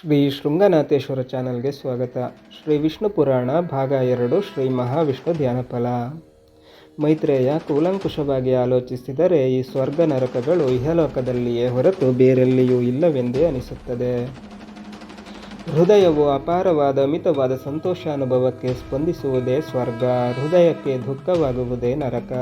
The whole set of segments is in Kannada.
ಶ್ರೀ ಶೃಂಗನಾಥೇಶ್ವರ ಚಾನಲ್ಗೆ ಸ್ವಾಗತ. ಶ್ರೀ ವಿಷ್ಣು ಪುರಾಣ, ಭಾಗ ಎರಡು, ಶ್ರೀ ಮಹಾವಿಷ್ಣು ಧ್ಯಾನಫಲ. ಮೈತ್ರೇಯ, ಕೂಲಂಕುಷವಾಗಿ ಆಲೋಚಿಸಿದರೆ ಈ ಸ್ವರ್ಗ ನರಕಗಳು ಇಹಲೋಕದಲ್ಲಿಯೇ ಹೊರತು ಬೇರೆಲ್ಲಿಯೂ ಇಲ್ಲವೆಂದೇ ಅನಿಸುತ್ತದೆ. ಹೃದಯವು ಅಪಾರವಾದ, ಅಮಿತವಾದ ಸಂತೋಷಾನುಭವಕ್ಕೆ ಸ್ಪಂದಿಸುವುದೇ ಸ್ವರ್ಗ. ಹೃದಯಕ್ಕೆ ದುಃಖವಾಗುವುದೇ ನರಕ.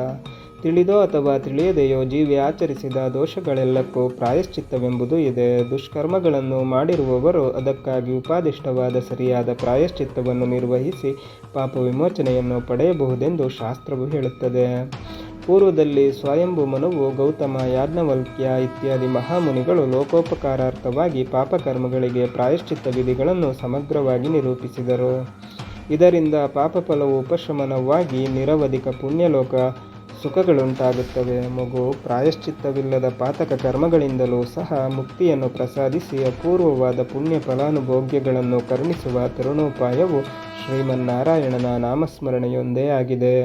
ತಿಳಿದೋ ಅಥವಾ ತಿಳಿಯದೆಯೋ ಜೀವಿ ಆಚರಿಸಿದ ದೋಷಗಳೆಲ್ಲಕ್ಕೂ ಪ್ರಾಯಶ್ಚಿತ್ತವೆಂಬುದು ಇದೆ. ದುಷ್ಕರ್ಮಗಳನ್ನು ಮಾಡಿರುವವರು ಅದಕ್ಕಾಗಿ ಉಪಾದಿಷ್ಟವಾದ ಸರಿಯಾದ ಪ್ರಾಯಶ್ಚಿತ್ತವನ್ನು ನಿರ್ವಹಿಸಿ ಪಾಪ ವಿಮೋಚನೆಯನ್ನು ಪಡೆಯಬಹುದೆಂದು ಶಾಸ್ತ್ರವು ಹೇಳುತ್ತದೆ. ಪೂರ್ವದಲ್ಲಿ ಸ್ವಯಂಭು ಮನುವು, ಗೌತಮ, ಯಾಜ್ಞವಲ್ಕ್ಯ ಇತ್ಯಾದಿ ಮಹಾಮುನಿಗಳು ಲೋಕೋಪಕಾರಾರ್ಥವಾಗಿ ಪಾಪಕರ್ಮಗಳಿಗೆ ಪ್ರಾಯಶ್ಚಿತ್ತ ವಿಧಿಗಳನ್ನು ಸಮಗ್ರವಾಗಿ ನಿರೂಪಿಸಿದರು. ಇದರಿಂದ ಪಾಪಫಲವು ಉಪಶಮನವಾಗಿ ನಿರವಧಿಕ ಪುಣ್ಯಲೋಕ ಸುಖಗಳುಂಟಾಗುತ್ತವೆ. ಮಗು ಪ್ರಾಯಶ್ಚಿತ್ತವಿಲ್ಲದ ಪಾತಕ ಕರ್ಮಗಳಿಂದಲೂ ಸಹ ಮುಕ್ತಿಯನ್ನು ಪ್ರಸಾದಿಸಿ ಅಪೂರ್ವವಾದ ಪುಣ್ಯ ಫಲಾನುಭೋಗ್ಯಗಳನ್ನು ಕರುಣಿಸುವ ತರುಣೋಪಾಯವು ಶ್ರೀಮನ್ನಾರಾಯಣನ ನಾಮಸ್ಮರಣೆಯೊಂದೇ ಆಗಿದೆ.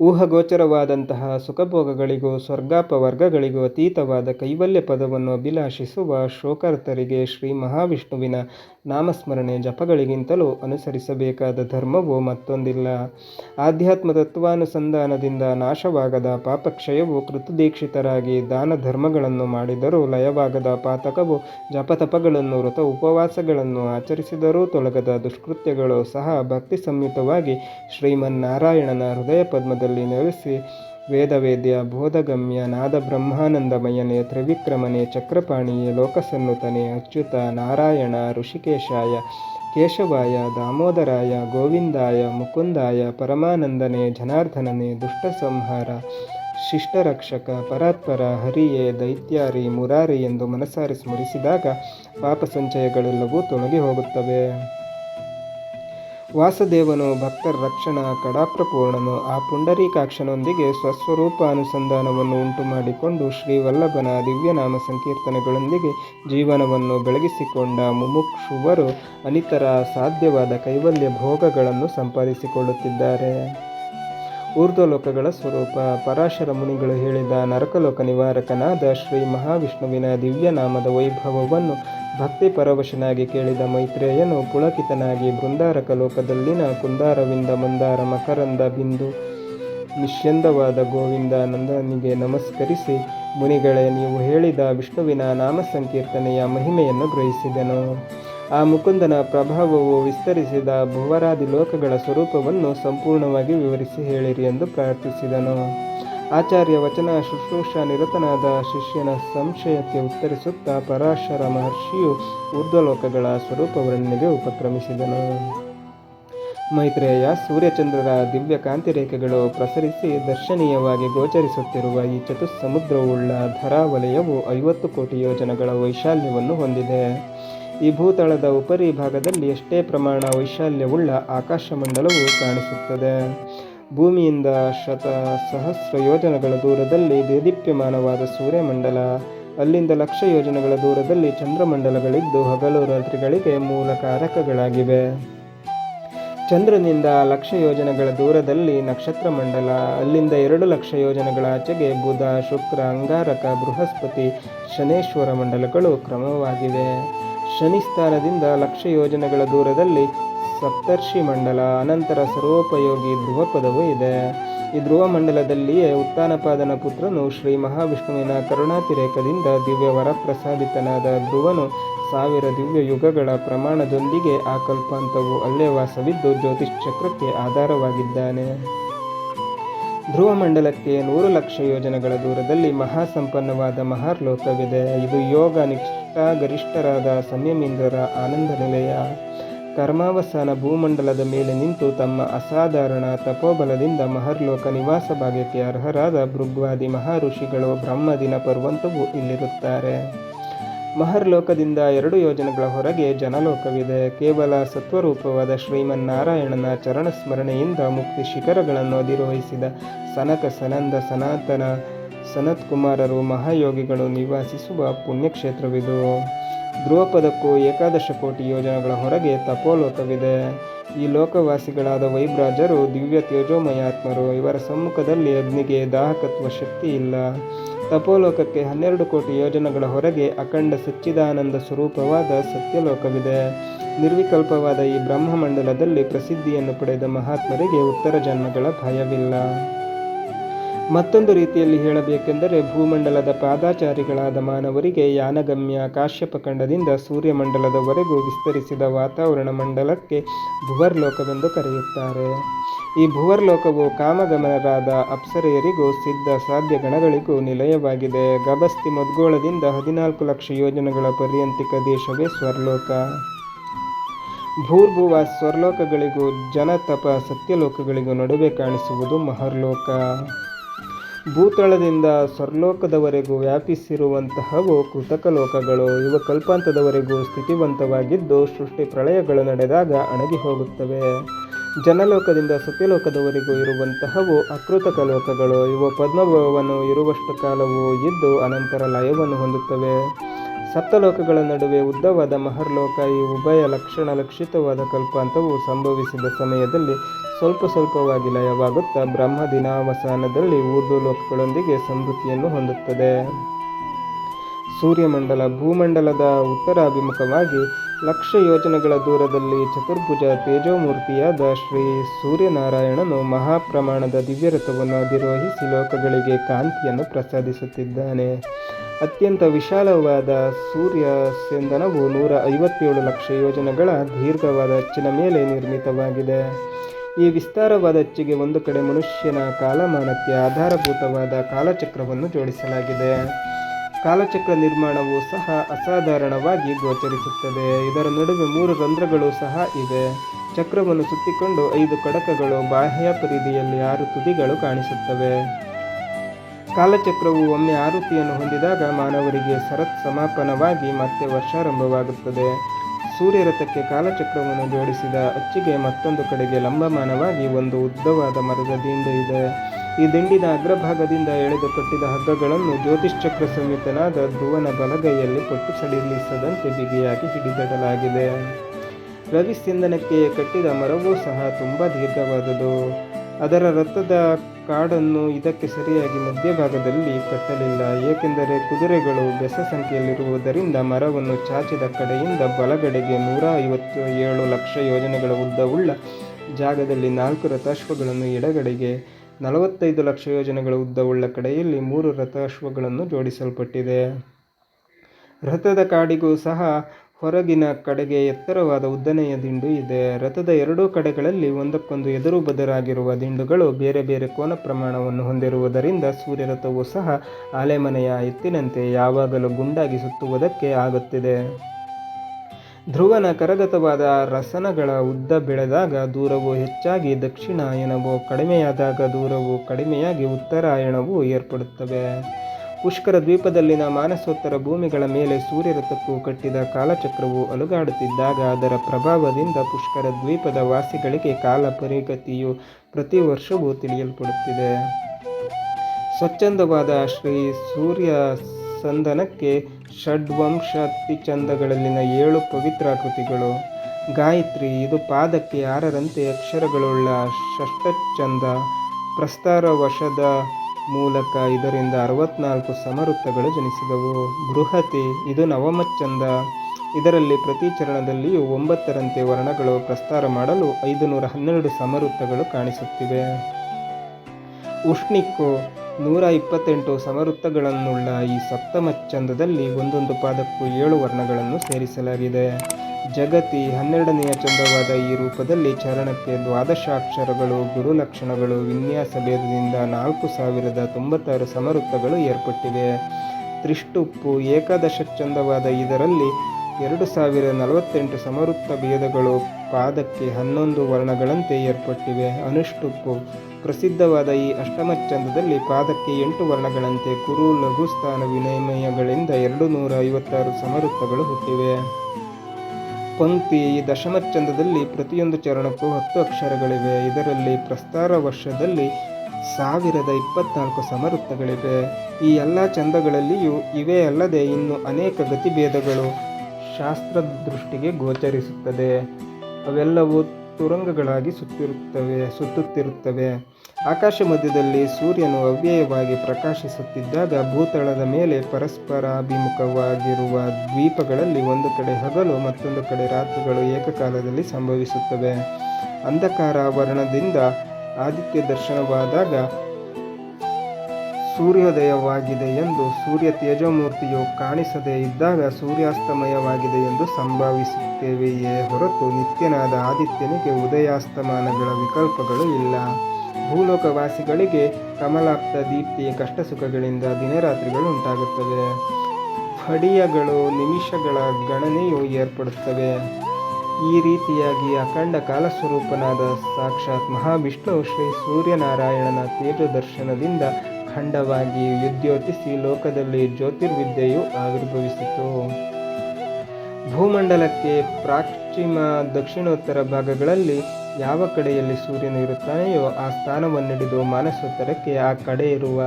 ಊಹಗೋಚರವಾದಂತಹ ಸುಖಭೋಗಗಳಿಗೂ ಸ್ವರ್ಗಾಪವರ್ಗಗಳಿಗೂ ಅತೀತವಾದ ಕೈವಲ್ಯ ಪದವನ್ನು ಅಭಿಲಾಷಿಸುವ ಶೋಕರ್ತರಿಗೆ ಶ್ರೀ ಮಹಾವಿಷ್ಣುವಿನ ನಾಮಸ್ಮರಣೆ ಜಪಗಳಿಗಿಂತಲೂ ಅನುಸರಿಸಬೇಕಾದ ಧರ್ಮವು ಮತ್ತೊಂದಿಲ್ಲ. ಆಧ್ಯಾತ್ಮ ತತ್ವಾನುಸಂಧಾನದಿಂದ ನಾಶವಾಗದ ಪಾಪಕ್ಷಯವು ಕೃತದೀಕ್ಷಿತರಾಗಿ ದಾನ ಧರ್ಮಗಳನ್ನು ಮಾಡಿದರೂ ಲಯವಾಗದ ಪಾತಕವು ಜಪತಪಗಳನ್ನು, ವ್ರತ ಉಪವಾಸಗಳನ್ನು ಆಚರಿಸಿದರೂ ತೊಲಗದ ದುಷ್ಕೃತ್ಯಗಳು ಸಹ ಭಕ್ತಿ ಸಂಯುತವಾಗಿ ಶ್ರೀಮನ್ನಾರಾಯಣನ ಹೃದಯ ಪದ್ಮದಲ್ಲಿ ನೆಲೆಸಿ ವೇದವೇದ್ಯ, ಬೋಧಗಮ್ಯ ನಾದ ಬ್ರಹ್ಮಾನಂದಮಯನೇ ತ್ರಿವಿಕ್ರಮನೆ ಚಕ್ರಪಾಣಿಯೇ, ಲೋಕಸನ್ನುತನೆ, ಅಚ್ಯುತ ನಾರಾಯಣ, ಋಷಿಕೇಶಾಯ, ಕೇಶವಾಯ, ದಾಮೋದರಾಯ, ಗೋವಿಂದಾಯ, ಮುಕುಂದಾಯ, ಪರಮಾನಂದನೆ ದುಷ್ಟ ಸಂಹಾರ ಶಿಷ್ಟರಕ್ಷಕ, ಪರಾತ್ಪರ, ಹರಿಯೇ, ದೈತ್ಯಾರಿ, ಮುರಾರಿ ಎಂದು ಮನಸಾರಿ ಸ್ಮರಿಸಿದಾಗ ಪಾಪ ಸಂಚಯಗಳೆಲ್ಲವೂ ತೊಲಗಿ ಹೋಗುತ್ತವೆ. ವಾಸುದೇವನು ಭಕ್ತರ ರಕ್ಷಣ ಕಡಾಪ್ರಪೂರ್ಣನು. ಆ ಪುಂಡರೀಕಾಕ್ಷನೊಂದಿಗೆ ಸ್ವಸ್ವರೂಪ ಅನುಸಂಧಾನವನ್ನು ಉಂಟು ಮಾಡಿಕೊಂಡು ಶ್ರೀವಲ್ಲಭನ ದಿವ್ಯನಾಮ ಸಂಕೀರ್ತನೆಗಳೊಂದಿಗೆ ಜೀವನವನ್ನು ಬೆಳಗಿಸಿಕೊಂಡ ಮುಮುಕ್ಷುವರು ಅನಿತರ ಸಾಧ್ಯವಾದ ಕೈವಲ್ಯ ಭೋಗಗಳನ್ನು ಸಂಪಾದಿಸಿಕೊಳ್ಳುತ್ತಿದ್ದಾರೆ. ಊರ್ಧ್ವಲೋಕಗಳ ಸ್ವರೂಪ, ಪರಾಶರ ಮುನಿಗಳು ಹೇಳಿದ ನರಕಲೋಕ ನಿವಾರಕನಾದ ಶ್ರೀ ಮಹಾವಿಷ್ಣುವಿನ ದಿವ್ಯನಾಮದ ವೈಭವವನ್ನು ಭಕ್ತಿ ಪರವಶನಾಗಿ ಕೇಳಿದ ಮೈತ್ರೇಯನು ಪುಳಕಿತನಾಗಿ ಬೃಂದಾರಕ ಲೋಕದಲ್ಲಿನ ಕುಂದಾರವಿಂದ ಮಂದಾರ ಮಕರಂದ ಬಿಂದು ನಿಶ್ಯಂದವಾದ ಗೋವಿಂದ ನಂದನಿಗೆ ನಮಸ್ಕರಿಸಿ, ಮುನಿಗಳೇ, ನೀವು ಹೇಳಿದ ವಿಷ್ಣುವಿನ ನಾಮ ಸಂಕೀರ್ತನೆಯ ಮಹಿಮೆಯನ್ನು ಗ್ರಹಿಸಿದನು. ಆ ಮುಕುಂದನ ಪ್ರಭಾವವು ವಿಸ್ತರಿಸಿದ ಭುವರಾದಿ ಲೋಕಗಳ ಸ್ವರೂಪವನ್ನು ಸಂಪೂರ್ಣವಾಗಿ ವಿವರಿಸಿ ಹೇಳಿರಿ ಎಂದು ಪ್ರಾರ್ಥಿಸಿದನು. ಆಚಾರ್ಯ ವಚನ ಶುಶ್ರೂಷ ನಿರತನಾದ ಶಿಷ್ಯನ ಸಂಶಯಕ್ಕೆ ಉತ್ತರಿಸುತ್ತಾ ಪರಾಶರ ಮಹರ್ಷಿಯು ಊರ್ಧ್ವಲೋಕಗಳ ಸ್ವರೂಪ ವರ್ಣನೆಗೆ ಉಪಕ್ರಮಿಸಿದನು. ಮೈತ್ರೇಯ, ಸೂರ್ಯಚಂದ್ರರ ದಿವ್ಯ ಕಾಂತಿರೇಖೆಗಳು ಪ್ರಸರಿಸಿ ದರ್ಶನೀಯವಾಗಿ ಗೋಚರಿಸುತ್ತಿರುವ ಈ ಚತುಸ್ಸಮುದ್ರವುಳ್ಳ ಧರಾವಲಯವು ಐವತ್ತು ಕೋಟಿ ಯೋಜನೆಗಳ ವೈಶಾಲ್ಯವನ್ನು ಹೊಂದಿದೆ. ಈ ಭೂತಳದ ಉಪರಿ ಭಾಗದಲ್ಲಿ ಎಷ್ಟೇ ಪ್ರಮಾಣ ವೈಶಾಲ್ಯವುಳ್ಳ ಆಕಾಶಮಂಡಲವು ಕಾಣಿಸುತ್ತದೆ. ಭೂಮಿಯಿಂದ ಶತ ಸಹಸ್ರ ಯೋಜನಗಳ ದೂರದಲ್ಲಿ ದೇದೀಪ್ಯಮಾನವಾದ ಸೂರ್ಯಮಂಡಲ. ಅಲ್ಲಿಂದ ಲಕ್ಷ ಯೋಜನೆಗಳ ದೂರದಲ್ಲಿ ಚಂದ್ರಮಂಡಲಗಳಿದ್ದು ಹಗಲು ರಾತ್ರಿಗಳಿಗೆ ಮೂಲ ಕಾರಕಗಳಾಗಿವೆ. ಚಂದ್ರನಿಂದ ಲಕ್ಷ ಯೋಜನೆಗಳ ದೂರದಲ್ಲಿ ನಕ್ಷತ್ರ ಮಂಡಲ ಅಲ್ಲಿಂದ ಎರಡು ಲಕ್ಷ ಯೋಜನೆಗಳ ಆಚೆಗೆ ಬುಧ, ಶುಕ್ರ, ಅಂಗಾರಕ, ಬೃಹಸ್ಪತಿ, ಶನೇಶ್ವರ ಮಂಡಲಗಳು ಕ್ರಮವಾಗಿವೆ. ಶನಿ ಸ್ಥಾನದಿಂದ ಲಕ್ಷ ಯೋಜನೆಗಳ ದೂರದಲ್ಲಿ ಸಪ್ತರ್ಷಿ ಮಂಡಲ, ಅನಂತರ ಸರ್ವೋಪಯೋಗಿ ಧ್ರುವ ಪದವು ಇದೆ. ಈ ಧ್ರುವ ಮಂಡಲದಲ್ಲಿಯೇ ಉತ್ಥಾನಪಾದನ ಪುತ್ರನು ಶ್ರೀ ಮಹಾವಿಷ್ಣುವಿನ ಕರುಣಾತಿರೇಕದಿಂದ ದಿವ್ಯ ವರಪ್ರಸಾದಿತನಾದ ಧ್ರುವನು ಸಾವಿರ ದಿವ್ಯ ಯುಗಗಳ ಪ್ರಮಾಣದೊಂದಿಗೆ ಆ ಕಲ್ಪಾಂತವು ಅಲ್ಲೇ ವಾಸವಿದ್ದು ಜ್ಯೋತಿಷ್ ಚಕ್ರಕ್ಕೆ ಆಧಾರವಾಗಿದ್ದಾನೆ. ಧ್ರುವ ಮಂಡಲಕ್ಕೆ ನೂರು ಲಕ್ಷ ಯೋಜನೆಗಳ ದೂರದಲ್ಲಿ ಮಹಾಸಂಪನ್ನವಾದ ಮಹಾರ್ಲೋಕವಿದೆ. ಇದು ಯೋಗ ನಿಷ್ಠಾ ಗರಿಷ್ಠರಾದ ಸಂಯಮೀಂದ್ರರ ಆನಂದ ನಿಲಯ. ಕರ್ಮಾವಸಾನ ಭೂಮಂಡಲದ ಮೇಲೆ ನಿಂತು ತಮ್ಮ ಅಸಾಧಾರಣ ತಪೋಬಲದಿಂದ ಮಹರ್ಲೋಕ ನಿವಾಸ ಭಾಗ್ಯಕ್ಕೆ ಅರ್ಹರಾದ ಭೃಗ್ವಾದಿ ಮಹಾಋಷಿಗಳು ಬ್ರಹ್ಮದಿನ ಪರ್ವಂತವು ಇಲ್ಲಿರುತ್ತಾರೆ. ಮಹರ್ಲೋಕದಿಂದ ಎರಡು ಯೋಜನೆಗಳ ಹೊರಗೆ ಜನಲೋಕವಿದೆ. ಕೇವಲ ಸತ್ವರೂಪವಾದ ಶ್ರೀಮನ್ನಾರಾಯಣನ ಚರಣ ಸ್ಮರಣೆಯಿಂದ ಮುಕ್ತಿ ಶಿಖರಗಳನ್ನು ಅಧಿರೋಹಿಸಿದ ಸನಕ ಸನಂದ ಸನಾತನ ಸನತ್ಕುಮಾರರು ಮಹಾಯೋಗಿಗಳು ನಿವಾಸಿಸುವ ಪುಣ್ಯಕ್ಷೇತ್ರವಿದು. ಧ್ರುವಪದಕ್ಕೂ ಏಕಾದಶ ಕೋಟಿ ಯೋಜನೆಗಳ ಹೊರಗೆ ತಪೋಲೋಕವಿದೆ. ಈ ಲೋಕವಾಸಿಗಳಾದ ವೈಬ್ರಾಜರು ದಿವ್ಯ ತೇಜೋಮಯಾತ್ಮರು. ಇವರ ಸಮ್ಮುಖದಲ್ಲಿ ಅಗ್ನಿಗೆ ದಾಹಕತ್ವ ಶಕ್ತಿ ಇಲ್ಲ. ತಪೋಲೋಕಕ್ಕೆ ಹನ್ನೆರಡು ಕೋಟಿ ಯೋಜನೆಗಳ ಹೊರಗೆ ಅಖಂಡ ಸಚ್ಚಿದಾನಂದ ಸ್ವರೂಪವಾದ ಸತ್ಯಲೋಕವಿದೆ. ನಿರ್ವಿಕಲ್ಪವಾದ ಈ ಬ್ರಹ್ಮಮಂಡಲದಲ್ಲಿ ಪ್ರಸಿದ್ಧಿಯನ್ನು ಪಡೆದ ಮಹಾತ್ಮರಿಗೆ ಉತ್ತರ ಜನ್ಮಗಳ ಭಯವಿಲ್ಲ. ಮತ್ತೊಂದು ರೀತಿಯಲ್ಲಿ ಹೇಳಬೇಕೆಂದರೆ ಭೂಮಂಡಲದ ಪಾದಾಚಾರಿಗಳಾದ ಮಾನವರಿಗೆ ಯಾನಗಮ್ಯ ಕಾಶ್ಯಪಖಂಡದಿಂದ ಸೂರ್ಯಮಂಡಲದವರೆಗೂ ವಿಸ್ತರಿಸಿದ ವಾತಾವರಣ ಮಂಡಲಕ್ಕೆ ಭುವರ್ಲೋಕವೆಂದು ಕರೆಯುತ್ತಾರೆ. ಈ ಭುವರ್ಲೋಕವು ಕಾಮಗಮನರಾದ ಅಪ್ಸರೆಯರಿಗೂ ಸಿದ್ಧ ಸಾಧ್ಯ ಗಣಗಳಿಗೂ ನಿಲಯವಾಗಿದೆ. ಗಬಸ್ತಿ ಮದ್ಗೋಳದಿಂದ ಹದಿನಾಲ್ಕು ಲಕ್ಷ ಯೋಜನೆಗಳ ಪರ್ಯಂತಿಕ ದೇಶವೇ ಸ್ವರ್ಲೋಕ. ಭೂರ್ಭುವ ಸ್ವರ್ಲೋಕಗಳಿಗೂ ಜನತಪ ಸತ್ಯಲೋಕಗಳಿಗೂ ನಡುವೆ ಕಾಣಿಸುವುದು ಮಹರ್ಲೋಕ. ಭೂತಳದಿಂದ ಸ್ವರ್ಲೋಕದವರೆಗೂ ವ್ಯಾಪಿಸಿರುವಂತಹವು ಕೃತಕ ಲೋಕಗಳು. ಇವು ಕಲ್ಪಾಂತದವರೆಗೂ ಸ್ಥಿತಿವಂತವಾಗಿದ್ದು, ಸೃಷ್ಟಿ ಪ್ರಳಯಗಳು ನಡೆದಾಗ ಅಣಗಿ ಹೋಗುತ್ತವೆ. ಜನಲೋಕದಿಂದ ಸತ್ಯಲೋಕದವರೆಗೂ ಇರುವಂತಹವು ಅಕೃತಕ ಲೋಕಗಳು. ಇವು ಪದ್ಮಭವವನ್ನು ಇರುವಷ್ಟು ಕಾಲವು ಇದ್ದು, ಅನಂತರ ಲಯವನ್ನು ಹೊಂದುತ್ತವೆ. ಸಪ್ತಲೋಕಗಳ ನಡುವೆ ಉದ್ದವಾದ ಮಹರ್ಲೋಕ, ಈ ಉಭಯ ಲಕ್ಷಣ ಲಕ್ಷಿತವಾದ ಕಲ್ಪಾಂತವು ಸಂಭವಿಸಿದ ಸಮಯದಲ್ಲಿ ಸ್ವಲ್ಪ ಸ್ವಲ್ಪವಾಗಿ ಲಯವಾಗುತ್ತಾ ಬ್ರಹ್ಮ ದಿನಾವಸಾನದಲ್ಲಿ ಊರ್ಧ್ವ ಲೋಕಗಳೊಂದಿಗೆ ಸಮೃದ್ಧಿಯನ್ನು ಹೊಂದುತ್ತದೆ. ಸೂರ್ಯಮಂಡಲ ಭೂಮಂಡಲದ ಉತ್ತರಾಭಿಮುಖವಾಗಿ ಲಕ್ಷ ಯೋಜನೆಗಳ ದೂರದಲ್ಲಿ ಚತುರ್ಭುಜ ತೇಜೋಮೂರ್ತಿಯಾದ ಶ್ರೀ ಸೂರ್ಯನಾರಾಯಣನು ಮಹಾಪ್ರಮಾಣದ ದಿವ್ಯರಥವನ್ನು ಅಧಿರೋಹಿಸಿ ಲೋಕಗಳಿಗೆ ಕಾಂತಿಯನ್ನು ಪ್ರಸಾದಿಸುತ್ತಿದ್ದಾನೆ. ಅತ್ಯಂತ ವಿಶಾಲವಾದ ಸೂರ್ಯ ಸೇಂದನವು ನೂರ ಐವತ್ತೇಳು ಲಕ್ಷ ಯೋಜನೆಗಳ ದೀರ್ಘವಾದ ಅಚ್ಚಿನ ಮೇಲೆ ನಿರ್ಮಿತವಾಗಿದೆ. ಈ ವಿಸ್ತಾರವಾದ ಅಚ್ಚಿಗೆ ಒಂದು ಕಡೆ ಮನುಷ್ಯನ ಕಾಲಮಾನಕ್ಕೆ ಆಧಾರಭೂತವಾದ ಕಾಲಚಕ್ರವನ್ನು ಜೋಡಿಸಲಾಗಿದೆ. ಕಾಲಚಕ್ರ ನಿರ್ಮಾಣವು ಸಹ ಅಸಾಧಾರಣವಾಗಿ ಗೋಚರಿಸುತ್ತದೆ. ಇದರ ನಡುವೆ ಮೂರು ರಂಧ್ರಗಳು ಸಹ ಇವೆ. ಚಕ್ರವನ್ನು ಸುತ್ತಿಕೊಂಡು ಐದು ಕಡಕಗಳು ಬಾಹ್ಯ ಪರಿಧಿಯಲ್ಲಿ ಆರು ತುದಿಗಳು ಕಾಣಿಸುತ್ತವೆ. ಕಾಲಚಕ್ರವು ಒಮ್ಮೆ ಆರುತಿಯನ್ನು ಹೊಂದಿದಾಗ ಮಾನವರಿಗೆ ಸರತ್ ಸಮಾಪನವಾಗಿ ಮತ್ತೆ ವರ್ಷಾರಂಭವಾಗುತ್ತದೆ. ಸೂರ್ಯರಥಕ್ಕೆ ಕಾಲಚಕ್ರವನ್ನು ಜೋಡಿಸಿದ ಅಚ್ಚಿಗೆ ಮತ್ತೊಂದು ಕಡೆಗೆ ಲಂಬಮಾನವಾಗಿ ಒಂದು ಉದ್ದವಾದ ಮರದ ದಿಂಡು ಇದೆ. ಈ ದಿಂಡಿನ ಅಗ್ರಭಾಗದಿಂದ ಎಳೆದು ಕಟ್ಟಿದ ಹಗ್ಗಗಳನ್ನು ಜ್ಯೋತಿಷ್ಚಕ್ರ ಸಮೇತನಾದ ಧ್ರುವನ ಬಲಗೈಯಲ್ಲಿ ಕೊಟ್ಟು ಸಡಿಲಿಸದಂತೆ ಬಿಗಿಯಾಗಿ ಹಿಡಿದಿಡಲಾಗಿದೆ ರವಿಸ್ಯಂದನಕ್ಕೆ ಕಟ್ಟಿದ ಮರವೂ ಸಹ ತುಂಬ ದೀರ್ಘವಾದುದು ಅದರ ರಥದ ಕಾಡನ್ನು ಇದಕ್ಕೆ ಸರಿಯಾಗಿ ಮಧ್ಯಭಾಗದಲ್ಲಿ ಕಟ್ಟಲಿಲ್ಲ, ಏಕೆಂದರೆ ಕುದುರೆಗಳು ಬೆಸ ಸಂಖ್ಯೆಯಲ್ಲಿರುವುದರಿಂದ ಮರವನ್ನು ಚಾಚಿದ ಕಡೆಯಿಂದ ಬಲಗಡೆಗೆ ನೂರ ಐವತ್ತು ಏಳು ಲಕ್ಷ ಯೋಜನೆಗಳ ಉದ್ದವುಳ್ಳ ಜಾಗದಲ್ಲಿ ನಾಲ್ಕು ರಥಾಶ್ವಗಳನ್ನು, ಎಡಗಡೆಗೆ ನಲವತ್ತೈದು ಲಕ್ಷ ಯೋಜನೆಗಳ ಉದ್ದವುಳ್ಳ ಕಡೆಯಲ್ಲಿ ಮೂರು ರಥಾಶ್ವಗಳನ್ನು ಜೋಡಿಸಲ್ಪಟ್ಟಿದೆ. ರಥದ ಕಾಡಿಗೂ ಸಹ ಹೊರಗಿನ ಕಡೆಗೆ ಎತ್ತರವಾದ ಉದ್ದನೆಯ ದಿಂಡು ಇದೆ. ರಥದ ಎರಡೂ ಕಡೆಗಳಲ್ಲಿ ಒಂದಕ್ಕೊಂದು ಎದುರು ಬದರಾಗಿರುವ ದಿಂಡುಗಳು ಬೇರೆ ಬೇರೆ ಕೋನ ಪ್ರಮಾಣವನ್ನು ಹೊಂದಿರುವುದರಿಂದ ಸೂರ್ಯರಥವು ಸಹ ಆಲೆಮನೆಯ ಎತ್ತಿನಂತೆ ಯಾವಾಗಲೂ ಗುಂಡಾಗಿ ಸುತ್ತುವುದಕ್ಕೆ ಆಗುತ್ತಿದೆ. ಧ್ರುವನ ಕರಗತವಾದ ರಸನಗಳ ಉದ್ದ ಬೆಳೆದಾಗ ದೂರವು ಹೆಚ್ಚಾಗಿ ದಕ್ಷಿಣಾಯನವು ಕಡಿಮೆಯಾದಾಗ ದೂರವು ಕಡಿಮೆಯಾಗಿ ಉತ್ತರಾಯಣವು ಏರ್ಪಡುತ್ತವೆ. ಪುಷ್ಕರ ದ್ವೀಪದಲ್ಲಿನ ಮಾನಸೋತ್ತರ ಭೂಮಿಗಳ ಮೇಲೆ ಸೂರ್ಯರಥಕ್ಕೂ ಕಟ್ಟಿದ ಕಾಲಚಕ್ರವು ಅಲುಗಾಡುತ್ತಿದ್ದಾಗ ಅದರ ಪ್ರಭಾವದಿಂದ ಪುಷ್ಕರ ದ್ವೀಪದ ವಾಸಿಗಳಿಗೆ ಕಾಲ ಪರಿಗತಿಯು ಪ್ರತಿ ವರ್ಷವೂ ತಿಳಿಯಲ್ಪಡುತ್ತಿದೆ. ಸ್ವಚ್ಛಂದವಾದ ಶ್ರೀ ಸೂರ್ಯ ಸಂದನಕ್ಕೆ ಷಡ್ವಂಶತಿ ಚಂದಗಳಲ್ಲಿನ ಏಳು ಪವಿತ್ರಾಕೃತಿಗಳು ಗಾಯತ್ರಿ, ಇದು ಪಾದಕ್ಕೆ ಆರರಂತೆ ಅಕ್ಷರಗಳುಳ್ಳ ಷಷ್ಟಚ್ಛಂದ ಪ್ರಸ್ತಾರ ವಶದ ಮೂಲಕ ಇದರಿಂದ ಅರವತ್ನಾಲ್ಕು ಸಮವೃತ್ತಗಳು ಜನಿಸಿದವು. ಬೃಹತಿ, ಇದು ನವಮಚ್ಚಂದ. ಇದರಲ್ಲಿ ಪ್ರತಿ ಚರಣದಲ್ಲಿಯೂ ಒಂಬತ್ತರಂತೆ ವರ್ಣಗಳು ಪ್ರಸ್ತಾರ ಮಾಡಲು ಐದು ನೂರ ಹನ್ನೆರಡು ಸಮವೃತ್ತಗಳು ಕಾಣಿಸುತ್ತಿವೆ. ಉಷ್ಣಿಕ್ಕು ನೂರ ಇಪ್ಪತ್ತೆಂಟು ಸಮವೃತ್ತಗಳನ್ನುಳ್ಳ ಈ ಸಪ್ತಮಚ್ಚಂದದಲ್ಲಿ ಒಂದೊಂದು ಪಾದಕ್ಕೂ ಏಳು ವರ್ಣಗಳನ್ನು ಸೇರಿಸಲಾಗಿದೆ. ಜಗತಿ ಹನ್ನೆರಡನೆಯ ಚಂದವಾದ ಈ ರೂಪದಲ್ಲಿ ಚರಣಕ್ಕೆ ದ್ವಾದಶಾಕ್ಷರಗಳು ಗುರು ಲಕ್ಷಣಗಳು ವಿನ್ಯಾಸ ಭೇದದಿಂದ ನಾಲ್ಕು ಸಾವಿರದ ತೊಂಬತ್ತಾರು ಸಮವೃತ್ತಗಳು ಏರ್ಪಟ್ಟಿವೆ. ತ್ರಿಷ್ಟುಪ್ಪು ಏಕಾದಶ ಚಂದವಾದ ಇದರಲ್ಲಿ ಎರಡು ಸಾವಿರ ನಲವತ್ತೆಂಟು ಸಮವೃತ್ತ ಭೇದಗಳು ಪಾದಕ್ಕೆ ಹನ್ನೊಂದು ವರ್ಣಗಳಂತೆ ಏರ್ಪಟ್ಟಿವೆ. ಅನುಷ್ಟುಪ್ಪು ಪ್ರಸಿದ್ಧವಾದ ಈ ಅಷ್ಟಮ ಚಂದದಲ್ಲಿ ಪಾದಕ್ಕೆ ಎಂಟು ವರ್ಣಗಳಂತೆ ಕುರು ಲಘು ಸ್ಥಾನ ವಿನಿಮಯಗಳಿಂದ ಎರಡು ನೂರ ಐವತ್ತಾರು ಸಮವೃತ್ತಗಳು ಹುಟ್ಟಿವೆ. ಪಂಕ್ತಿ ಈ ದಶಮಚಂದದಲ್ಲಿ ಪ್ರತಿಯೊಂದು ಚರಣಕ್ಕೂ ಹತ್ತು ಅಕ್ಷರಗಳಿವೆ. ಇದರಲ್ಲಿ ಪ್ರಸ್ತಾರ ವರ್ಷದಲ್ಲಿ ಸಾವಿರದ ಇಪ್ಪತ್ನಾಲ್ಕು ಸಮವೃತ್ತಗಳಿವೆ ಈ ಎಲ್ಲ ಚಂದಗಳಲ್ಲಿಯೂ ಇವೇ ಅಲ್ಲದೆ ಇನ್ನು ಅನೇಕ ಗತಿಭೇದಗಳು ಶಾಸ್ತ್ರ ದೃಷ್ಟಿಗೆ ಗೋಚರಿಸುತ್ತದೆ. ಅವೆಲ್ಲವೂ ತುರಂಗಗಳಾಗಿ ಸುತ್ತಿರುತ್ತವೆ, ಸುತ್ತುತ್ತಿರುತ್ತವೆ. ಆಕಾಶ ಮಧ್ಯದಲ್ಲಿ ಸೂರ್ಯನು ಅವ್ಯಯವಾಗಿ ಪ್ರಕಾಶಿಸುತ್ತಿದ್ದಾಗ ಭೂತಳದ ಮೇಲೆ ಪರಸ್ಪರಾಭಿಮುಖವಾಗಿರುವ ದ್ವೀಪಗಳಲ್ಲಿ ಒಂದು ಕಡೆ ಹಗಲು, ಮತ್ತೊಂದು ಕಡೆ ರಾತ್ರಿಗಳು ಏಕಕಾಲದಲ್ಲಿ ಸಂಭವಿಸುತ್ತವೆ. ಅಂಧಕಾರ ವರ್ಣದಿಂದ ಆದಿತ್ಯ ದರ್ಶನವಾದಾಗ ಸೂರ್ಯೋದಯವಾಗಿದೆ ಎಂದು ಸೂರ್ಯ ತೇಜಮೂರ್ತಿಯು ಕಾಣಿಸದೇ ಇದ್ದಾಗ ಸೂರ್ಯಾಸ್ತಮಯವಾಗಿದೆ ಎಂದು ಸಂಭಾವಿಸುತ್ತೇವೆಯೇ ಹೊರತು ನಿತ್ಯನಾದ ಆದಿತ್ಯನಿಗೆ ಉದಯಾಸ್ತಮಾನಗಳ ವಿಕಲ್ಪಗಳು ಇಲ್ಲ. ಭೂಲೋಕವಾಸಿಗಳಿಗೆ ಕಮಲಾಪ್ತ ದೀಪ್ತಿಯ ಕಷ್ಟ ಸುಖಗಳಿಂದ ದಿನರಾತ್ರಿಗಳು ಉಂಟಾಗುತ್ತವೆ. ಫಡಿಯಗಳು ನಿಮಿಷಗಳ ಗಣನೆಯು ಏರ್ಪಡುತ್ತವೆ. ಈ ರೀತಿಯಾಗಿ ಅಖಂಡ ಕಾಲಸ್ವರೂಪನಾದ ಸಾಕ್ಷಾತ್ ಮಹಾವಿಷ್ಣು ಶ್ರೀ ಸೂರ್ಯನಾರಾಯಣನ ತೇಜೋ ದರ್ಶನದಿಂದ ಖಂಡವಾಗಿ ವಿದ್ಯೋತಿಸಿ ಲೋಕದಲ್ಲಿ ಜ್ಯೋತಿರ್ವಿದ್ಯೆಯು ಆವಿರ್ಭವಿಸಿತು. ಭೂಮಂಡಲಕ್ಕೆ ಪ್ರಾಕ್ಷಿಮ ದಕ್ಷಿಣೋತ್ತರ ಭಾಗಗಳಲ್ಲಿ ಯಾವ ಕಡೆಯಲ್ಲಿ ಸೂರ್ಯನು ಇರುತ್ತಾನೆಯೋ ಆ ಸ್ಥಾನವನ್ನಿಡಿದು ಮಾನಸೋತ್ತರಕ್ಕೆ ಆ ಕಡೆ ಇರುವ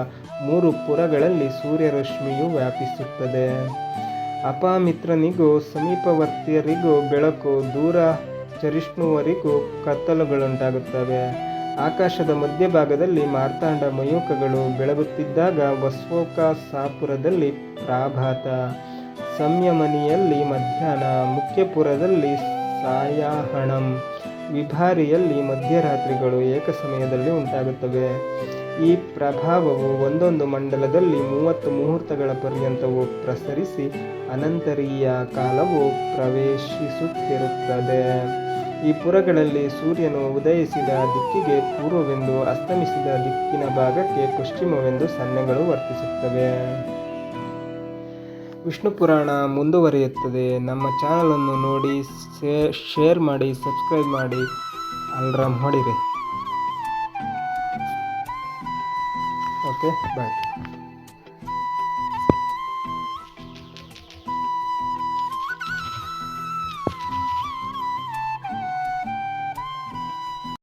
ಮೂರು ಪುರಗಳಲ್ಲಿ ಸೂರ್ಯರಶ್ಮಿಯು ವ್ಯಾಪಿಸುತ್ತದೆ. ಅಪಾಮಿತ್ರನಿಗೂ, ಸಮೀಪವರ್ತಿಯರಿಗೂ ಬೆಳಕು, ದೂರ ಚರಿಷ್ಣುವರಿಗೂ ಕತ್ತಲುಗಳುಂಟಾಗುತ್ತವೆ. ಆಕಾಶದ ಮಧ್ಯಭಾಗದಲ್ಲಿ ಮಾರ್ತಾಂಡ ಮಯೂಕಗಳು ಬೆಳಗುತ್ತಿದ್ದಾಗ ವಸ್ವೋಕ ಸಾಪುರದಲ್ಲಿ ಪ್ರಾಭಾತ. ಸಂಯಮನಿಯಲ್ಲಿ ಮಧ್ಯಾಹ್ನ, ಮುಖ್ಯಪುರದಲ್ಲಿ ಸಾಯಾಹಣಂ. ವಿಭಾರಿಯಲ್ಲಿ ಮಧ್ಯರಾತ್ರಿಗಳು ಏಕ ಸಮಯದಲ್ಲಿ ಉಂಟಾಗುತ್ತವೆ. ಈ ಪ್ರಭಾವವು ಒಂದೊಂದು ಮಂಡಲದಲ್ಲಿ ಮೂವತ್ತು ಮುಹೂರ್ತಗಳ ಪರ್ಯಂತವು ಪ್ರಸರಿಸಿ ಅನಂತರೀಯ ಕಾಲವು ಪ್ರವೇಶಿಸುತ್ತಿರುತ್ತದೆ. ಈ ಪುರಗಳಲ್ಲಿ ಸೂರ್ಯನು ಉದಯಿಸಿದ ದಿಕ್ಕಿಗೆ ಪೂರ್ವವೆಂದು ಅಸ್ತಮಿಸಿದ ದಿಕ್ಕಿನ ಭಾಗಕ್ಕೆ ಪಶ್ಚಿಮವೆಂದು ಸನ್ನೆಗಳು ವರ್ತಿಸುತ್ತವೆ. ವಿಷ್ಣು ಪುರಾಣ ಮುಂದುವರಿಯುತ್ತದೆ. ನಮ್ಮ ಚಾನಲನ್ನು ನೋಡಿ ಶೇರ್ ಮಾಡಿ, ಸಬ್ಸ್ಕ್ರೈಬ್ ಮಾಡಿ ಅಲ್ರಾಮ್ ಹೊಡಿರಿ ಓಕೆ, ಬಾಯ್.